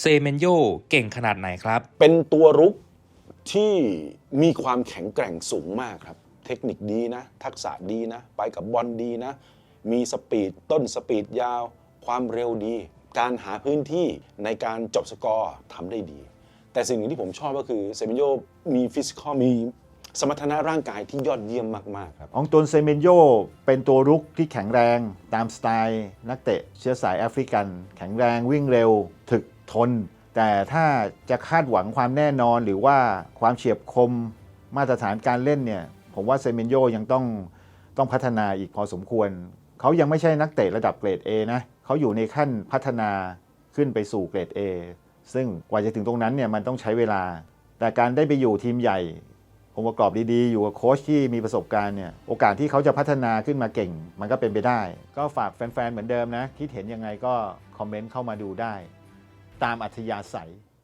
เซเมนโยเก่งขนาดไหนครับ เป็นตัวรุกที่มีความแข็งแกร่งสูงมากครับ เทคนิคดีนะ ทักษะดีนะ ไปกับบอลดีนะ มีสปีดต้นสปีดยาว ความเร็วดี การหาพื้นที่ในการจบสกอร์ทำได้ดี แต่สิ่งหนึ่งที่ผมชอบก็คือเซมิโยมีฟิสิกอลมีสมรรถนะร่างกายที่ยอดเยี่ยมมาก ๆ ครับอองตวนเซเมนโยเป็นตัวรุกที่แข็งแรงตามสไตล์ นักเตะเชื้อสายแอฟริกัน แข็งแรงวิ่งเร็ว ถึก ทน แต่ถ้าจะคาดหวังความแน่นอนหรือว่าความเฉียบคมมาตรฐานการเล่นเนี่ย ผมว่าเซเมนโยยังต้องต้องพัฒนาอีกพอสมควร เขายังไม่ใช่นักเตะระดับเกรด A นะเขาอยู่ในขั้นพัฒนาขึ้นไปสู่เกรด A ซึ่งกว่าจะถึงตรงนั้นเนี่ยมันต้องใช้เวลา แต่การได้ไปอยู่ทีมใหญ่องค์ประกอบดีๆ อยู่กับโค้ชที่มีประสบการณ์เนี่ยโอกาสที่เขาจะพัฒนาขึ้นมาเก่ง มันก็เป็นไปได้ ก็ฝากแฟนๆ เหมือนเดิมนะ คิดเห็นยังไงก็คอมเมนต์เข้ามาดูได้ ตามอัธยาศัย